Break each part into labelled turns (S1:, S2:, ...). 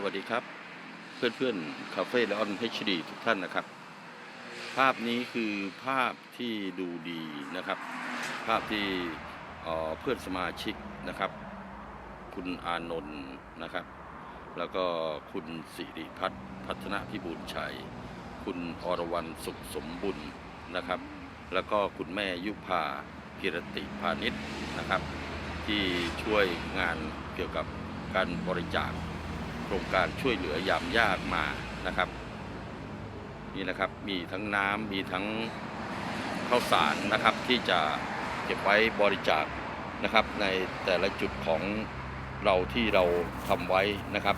S1: สวัสดีครับ เพื่อนๆคาเฟ่และออนเฮชดีทุกท่านนะครับ ภาพนี้คือภาพที่ดูดีนะครับ ภาพที่เพื่อนสมาชิกนะครับ คุณอานนท์นะครับ แล้วก็คุณสิริพัฒน์พัฒนาพิบูลชัย คุณอรวรรณสุขสมบุญนะครับ แล้วก็คุณแม่ยุพากิรติพาณิชย์นะครับ ที่ช่วยงานเกี่ยวกับการบริจาค โครงการช่วยเหลือยามยากมานะครับนี่นะครับมีทั้งน้ำมีทั้งข้าวสารนะครับที่จะเก็บไว้บริจาคนะครับ ในแต่ละจุดของเราที่เราทำไว้นะครับ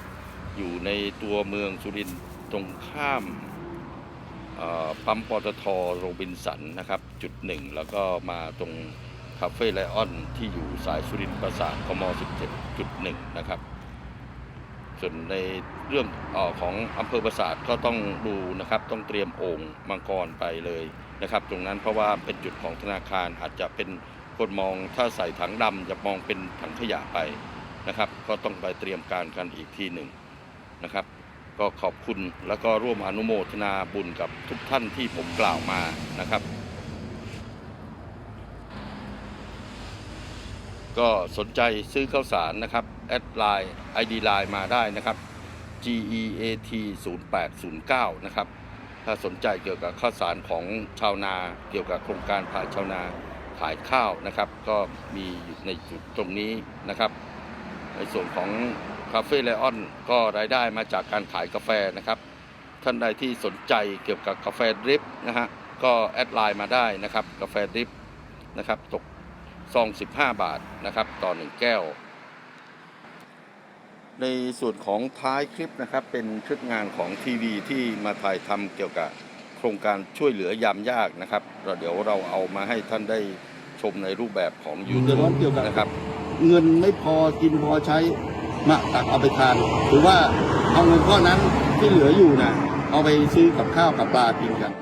S1: อยู่ในตัวเมืองสุรินทร์ตรงข้ามปั๊มปตทโรบินสันนะครับจุดหนึ่งแล้วก็มาตรงคาเฟ่ไลออนที่อยู่สายสุรินทร์ประสาทกม17.1 นะครับ ส่วนในเรื่องออของอำเภอประสาทก็ต้องดูนะครับ ต้องเตรียมโอ่งมังกรไปเลยนะครับ ตรงนั้นเพราะว่าเป็นจุดของธนาคารอาจจะเป็นคนมองถ้าใส่ถังดำจะมองเป็นถังขยะไปนะครับ ก็ต้องไปเตรียมการกันอีกทีหนึ่งนะครับ ก็ขอบคุณแล้วก็ร่วมอนุโมทนาบุญกับทุกท่านที่ผมกล่าวมานะครับ ก็สนใจซื้อข้าวสารนะครับ แอดไลน์ ID ไลน์มาได้นะครับ GEAT 0809นะครับ ถ้าสนใจเกี่ยวกับข้าวสารของชาวนาเกี่ยวกับโครงการผ่านชาวนาขายข้าวนะครับ ก็มีอยู่ในจุดตรงนี้นะครับ ในส่วนของคาเฟ่ไลออนก็รายได้มาจากการขายกาแฟนะครับ ท่านใดที่สนใจเกี่ยวกับกาแฟดริปนะฮะก็แอดไลน์มาได้นะครับ กาแฟดริปนะครับตก ซอง 15 บาทนะครับ ต่อ 1 แก้ว ในส่วนของท้ายคลิปนะครับ เป็นคลิปงานของทีวีที่มาถ่ายทำเกี่ยวกับโครงการช่วยเหลือยามยากนะครับเราเดี๋ยวเราเอามาให้ท่านได้ชมในรูปแบบของยู
S2: เดื
S1: ทู
S2: อดร้อนเกี่ยวกับ
S1: นะครับ
S2: เงินไม่พอกินพอใช้มาตักเอาไปทาน หรือว่าเอาเงินก้อนนั้นที่เหลืออยู่นะเอาไปซื้อกับข้าวกับปลากินกัน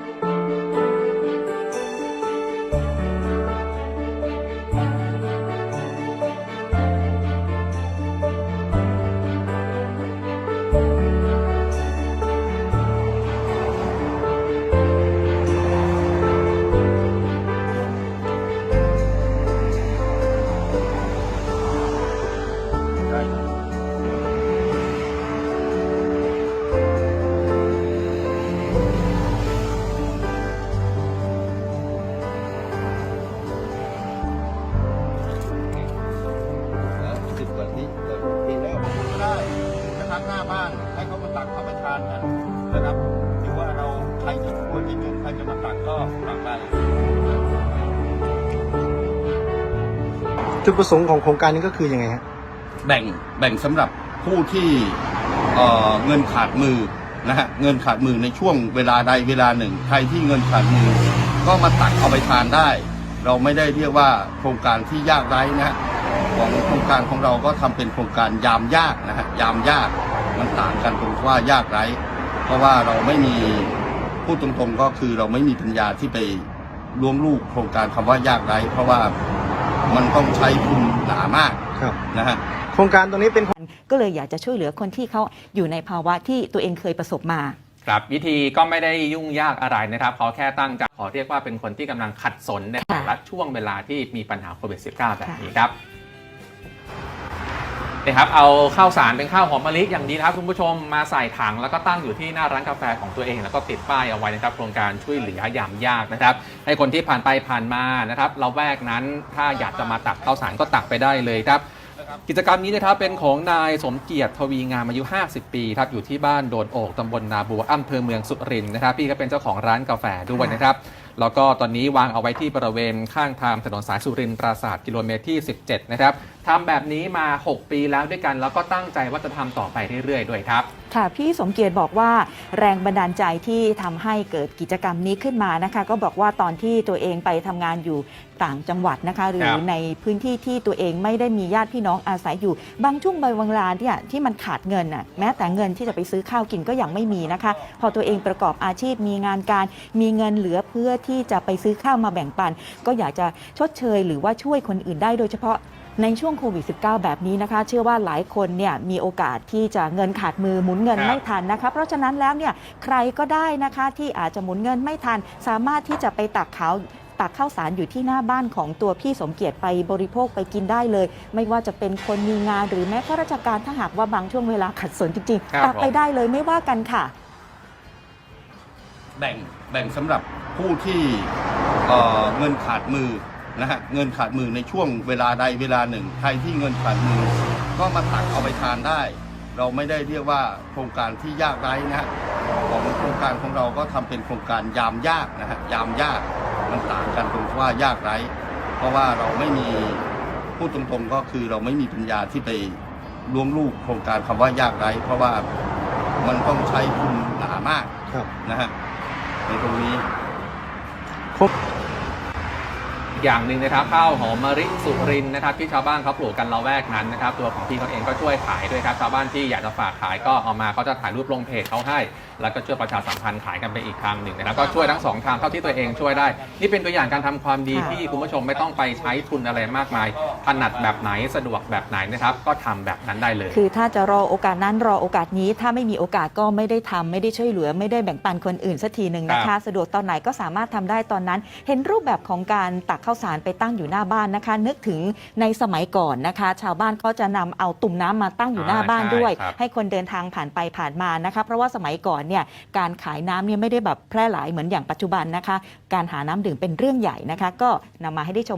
S3: จุดประสงค์ของโครงการนี้ก็คือยังไงฮะ
S1: แบ่งแบ่งสำหรับผู้ที่เอ่อเงินขาดมือนะฮะเงินขาดมือในช่วงเวลาใดเวลาหนึ่ง ใครที่เงินขาดมือ ก็มาตักเอาไปทานได้ เราไม่ได้เรียกว่าโครงการที่ยากไร้นะฮะของโครงการของเราก็ทำเป็นโครงการยามยากนะฮะยามยากมันต่างกันตรงที่ว่ายากไร้ เพราะว่าเราไม่มีพูดตรงๆก็คือเราไม่มีปัญญาที่ไปล้วงลูกโครงการคำว่ายากไร้ เพราะว่า มันต้องใช้ทุนหนามาก
S3: ครับ
S1: นะฮะ
S3: โครงการตรงนี้เป็น
S4: ก็เลยอยากจะช่วยเหลือคนที่เขาอยู่ในภาวะที่ตัวเองเคยประสบมา
S5: ครับวิธีก็ไม่ได้ยุ่งยากอะไรนะครับเขาแค่ตั้งใจขอเรียกว่าเป็นคนที่กำลังขัดสนในแต่ละช่วงเวลาที่มีปัญหาโควิด -19 แบบนี้ครับ นี่ครับเอาข้าวสารเป็นข้าวหอมมะลิอย่างดีนะครับคุณผู้ชมมาใส่ถังแล้วก็ตั้งอยู่ที่หน้าร้านกาแฟของตัวเอง แล้วก็ติดป้ายเอาไว้นะครับโครงการช่วยเหลือยามยากนะครับให้คนที่ผ่านไปผ่านมานะครับเราแวกนั้นถ้าอยากจะมาตักข้าวสารก็ตักไปได้เลยครับกิจกรรมนี้นะครับเป็นของนายสมเกียรติทวีงามอายุ 50 ปีครับอยู่ที่บ้านโดนโอกตำบลนาบัวอำเภอเมืองสุรินทร์นะครับพี่ก็เป็นเจ้าของร้านกาแฟด้วยนะครับ แล้วก็ตอนนี้วางเอาไว้ที่บริเวณข้างทางถนนสายสุรินทร์ปราสาทกิโลเมตรที่ 17 นะครับทำแบบนี้มา 6 ปีแล้วด้วยกัน แล้วก็ตั้งใจว่าจะทำต่อไปเรื่อยๆ ด้วยครับ
S4: ค่ะพี่สมเกียรติบอกว่าแรงบันดาลใจที่ทำให้เกิดกิจกรรมนี้ขึ้นมานะคะ ก็บอกว่าตอนที่ตัวเองไปทำงานอยู่ต่างจังหวัดนะคะ หรื
S5: ค
S4: อ
S5: รับ
S4: ในพื้นที่ที่ตัวเองไม่ได้มีญาติพี่น้องอาศัยอยู่ บางช่วงบางเวลาเนี่ยที่มันขาดเงินน่ะแม้แต่เงินที่จะไปซื้อข้าวกินก็ยังไม่มีนะคะ พอตัวเองประกอบอาชีพมีงานการ มีเงินเหลือเพื่อที่จะไปซื้อข้าวมาแบ่งปัน ก็อยากจะชดเชย หรือว่าช่วยคนอื่นได้โดยเฉพาะ ในช่วงโควิด -19 แบบนี้นะคะ เชื่อว่าหลายคนเนี่ยมีโอกาสที่จะเงินขาดมือหมุนเงิน
S5: ครับ
S4: ไม่ทันนะคะ เพราะฉะนั้นแล้วเนี่ยใครก็ได้นะคะที่อาจจะหมุนเงินไม่ทัน สามารถที่จะไปตักขาวตักข้าวสารอยู่ที่หน้าบ้านของตัวพี่สมเกียรติไปบริโภคไปกินได้เลย ไม่ว่าจะเป็นคนมีงานหรือแม้ข้าราชการถ้าหากว่าบางช่วงเวลาขัดสนจริง
S5: ครับ
S4: ๆตักไป
S5: ผม
S4: ได้เลยไม่ว่ากันค่ะ
S2: แบ่งแบ่งสำหรับผู้ที่เอ่อเงินขาดมือ นะฮะเงินขาดมือในช่วงเวลาใดเวลาหนึ่ง ใครที่เงินขาดมือ ก็มาตักเอาไปทานได้ เราไม่ได้เรียกว่าโครงการที่ยากไร้นะฮะของโครงการของเราก็ทำเป็นโครงการยามยากนะฮะยามยากมันต่างกันตรงที่ว่ายากไร้ เพราะว่าเราไม่มีพูดตรงๆก็คือเราไม่มีปัญญาที่ไปล้วงลูกโครงการคำว่ายากไร้ เพราะว่ามันต้องใช้ทุนหนามาก
S3: ครับ
S2: นะฮะในตรงนี้
S5: อย่างหนึ่งนะครับข้าวหอมมะริสุรินทร์นะครับที่ชาวบ้านเขาปลูกกันละแวกนั้นนะครับตัวของพี่เขาเองก็ช่วยขายด้วยครับชาวบ้านที่อยากจะฝากขายก็เอามาเขาจะถ่ายรูปลงเพจเขาให้ แล้วก็ช่วยประชาสัมพันธ์ขายกันไปอีกทางหนึ่งนะครับก็ช่วยทั้งสองทางเท่าที่ตัวเองช่วยได้ นี่เป็นตัวอย่างการทำความดี
S4: ค่ะ
S5: ที่คุณผู้ชมไม่ต้องไปใช้ทุนอะไรมากมายถนัดแบบไหนสะดวกแบบไหนนะครับก็ทำแบบนั้นได้เลย
S4: คือถ้าจะรอโอกาสนั้นรอโอกาสนี้ ถ้าไม่มีโอกาสก็ไม่ได้ทำไม่ได้ช่วยเหลือ ไม่ได้แบ่งปันคนอื่นสักทีหนึ่งนะ
S5: ครั
S4: คะ
S5: บ
S4: สะดวกตอนไหนก็สามารถทำได้ตอนนั้น เห็นรูปแบบของการตักข้าวสารไปตั้งอยู่หน้าบ้านนะคะ นึกถึงในสมัยก่อนนะคะ ชาวบ้านก็จะนำเอาตุ่มน้ำมาตั้งอยู่หน้าบ้านด้วย
S5: ใช่ครับ
S4: ให้คนเดินทางผ่านไปผ่านมานะคะ เพราะว่าสมัยก่อนเนี่ยการขายน้ำเนี่ยไม่ได้แบบแพร่หลายเหมือนอย่างปัจจุบันนะคะ การหาน้ำดื่มเป็นเรื่องใหญ่นะคะ ก็นำมาให้ได้ชม